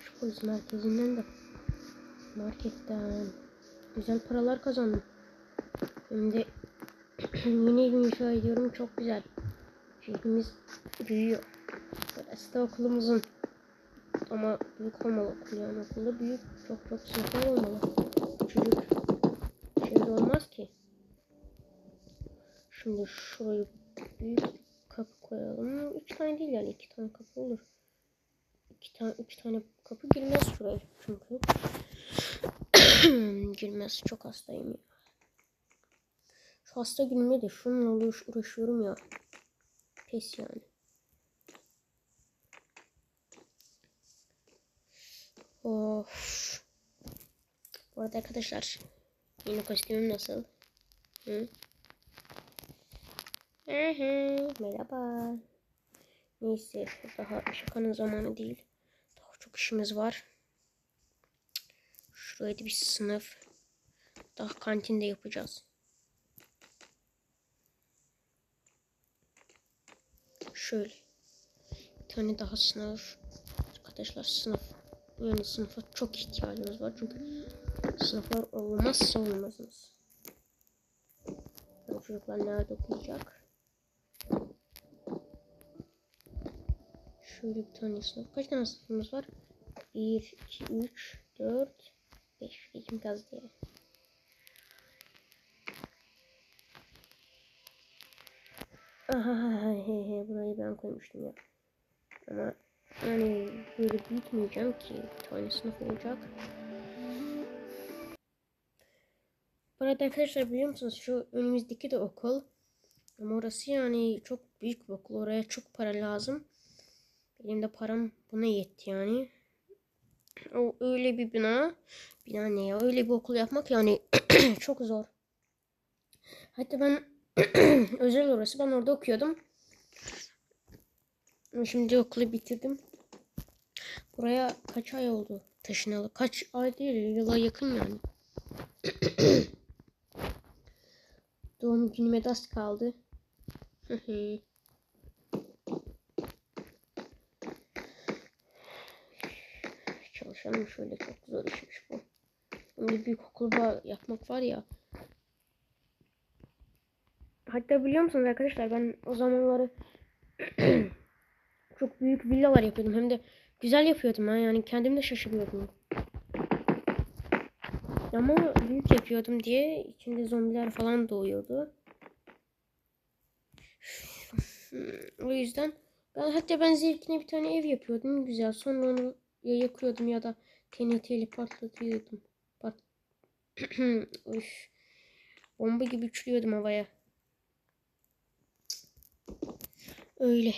Şu polis merkezinden de marketten güzel paralar kazandım. Yeni ev inşa ediyorum. Çok güzel. Şehrimiz büyüyor. Burası da okulumuzun. Ama büyük olmalı okul yani okulda büyük. Çok çok sınıflar olmalı. Çocuk şehirde olmaz ki. Şimdi şurayı büyük kapı koyalım. Üç tane değil yani iki tane kapı olur. İki tane, üç tane kapı girmez şuraya çünkü. girmez. Çok hastayım ya. Şu hasta günümde de şununla uğraş, uğraşıyorum ya. Pes yani. Of. Bu arada arkadaşlar yeni kostümüm nasıl? Hı? Hı, Merhaba. Neyse daha şakanın zamanı değil. Çok işimiz var. Şuraya da bir sınıf. Daha kantinde yapacağız. Şöyle. Bir tane daha sınıf. Arkadaşlar sınıf. Yani sınıfa çok ihtiyacımız var. Çünkü sınıflar olmazsa olmazımız. Yani çocuklar nerede okuyacak? Şöyle bir tane sınıf. Kaç tane sınıfımız var? 1, 2, 3, 4, 5. Geçim kaz diye. Aha, burayı ben koymuştum ya. Ama yani böyle büyütmeyeceğim ki. Bir tane sınıf olacak. Bu arkadaşlar biliyor musunuz şu önümüzdeki de okul. Ama orası yani çok büyük bir okul. Oraya çok para lazım. Benim de param buna yetti yani. O öyle bir bina. Bina ne ya? Öyle bir okul yapmak yani çok zor. Hatta ben özel orası. Ben orada okuyordum. Şimdi okulu bitirdim. Buraya kaç ay oldu taşınalı? Kaç ay değil, yıla yakın yani. Doğum günüme de kaldı. Çalışalım şöyle çok zor işmiş bu. Şimdi büyük okulda yapmak var ya. Hatta biliyor musunuz arkadaşlar ben o zamanları çok büyük villalar yapıyordum. Hem de güzel yapıyordum ha yani kendim de şaşırıyordum. Ama büyük yapıyordum diye içinde zombiler falan doğuyordu. o yüzden ben hatta ben zevkine bir tane ev yapıyordum güzel. Sonra onu ya yakıyordum ya da TNT ile patlatıyordum. Pat Üf. Bomba gibi uçuruyordum havaya. Öyle.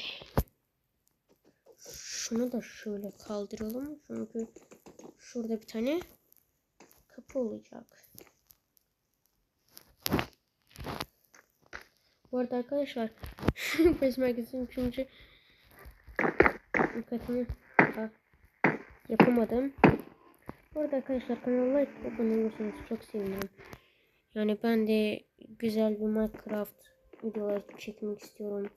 Şunu da şöyle kaldıralım. Çünkü şurada bir tane kapı olacak. Bu arada arkadaşlar Pes Merkezi'nin üçüncü dikkatimi yapamadım. Bu arkadaşlar kanala like abone olursanız çok sevinirim. Yani ben de güzel bir Minecraft videolar çekmek istiyorum.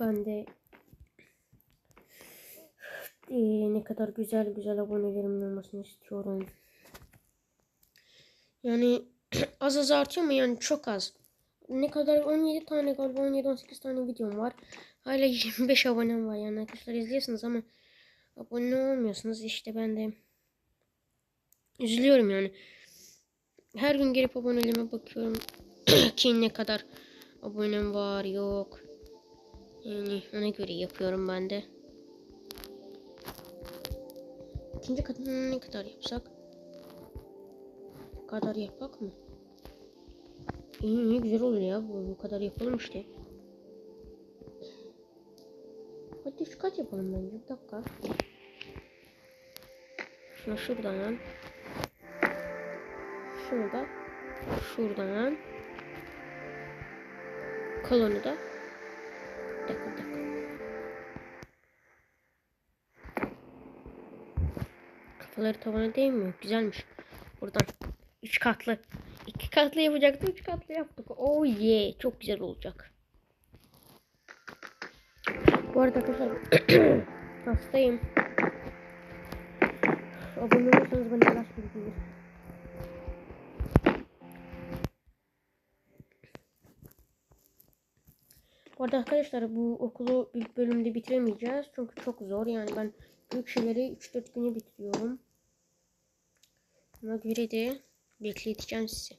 Ben de ee, ne kadar güzel güzel abonelerimin olmasını istiyorum. Yani az az artıyor mu yani çok az. Ne kadar 17 tane galiba 17-18 tane videom var. Hala 25 abonem var yani arkadaşlar izliyorsunuz ama abone olmuyorsunuz işte ben de üzülüyorum yani. Her gün gelip aboneliğime bakıyorum ki ne kadar abonem var yok. Yani ona göre yapıyorum ben de. İkinci katını ne kadar yapsak? Bu kadar yapak mı? İyi iyi güzel olur ya bu, bu kadar yapalım işte. Şu kat yapalım bence bir dakika. Şunu şuradan. Şunu da şuradan. Kolonu da. Bir dakika bir dakika. Kafaları tavana değmiyor. Güzelmiş. Buradan. Üç katlı. iki katlı yapacaktım. Üç katlı yaptık. Oh yeah. Çok güzel olacak. Bu arada arkadaşlar hastayım. Abone olursanız bana ilaç verin. Bu arada arkadaşlar bu okulu ilk bölümde bitiremeyeceğiz. Çünkü çok zor. Yani ben büyük şeyleri 3-4 güne bitiriyorum. Ona göre de bekleteceğim sizi.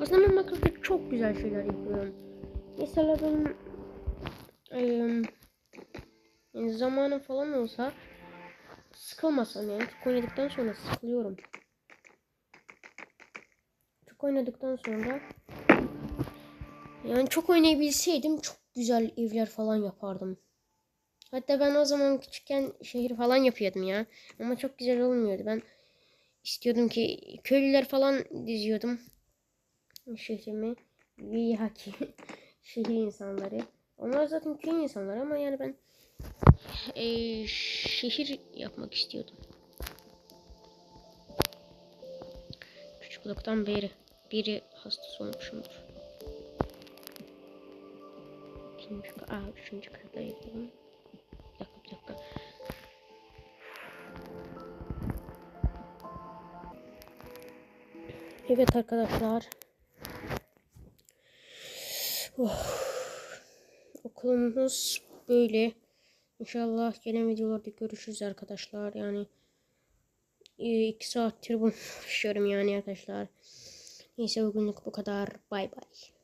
Aslında ben Minecraft'ta çok güzel şeyler yapıyorum. Mesela benim eee, yani zamanım falan olsa sıkılmasam yani çok oynadıktan sonra sıkılıyorum. Çok oynadıktan sonra yani çok oynayabilseydim çok güzel evler falan yapardım. Hatta ben o zaman küçükken şehir falan yapıyordum ya. Ama çok güzel olmuyordu. Ben istiyordum ki köylüler falan diziyordum. Şehrimi. Viyaki. Şehir insanları. Onlar zaten köy insanları ama yani ben eee, şehir yapmak istiyordum. Çocukluktan beri biri hastası olmuşumdur. İkinci, aa, üçüncü kırda yapalım. Bir dakika bir dakika. Evet arkadaşlar. Oh. Okulumuz böyle. İnşallah gelen videolarda görüşürüz arkadaşlar. Yani e, iki saattir bunu konuşuyorum yani arkadaşlar. Neyse bugünlük bu kadar. Bay bay.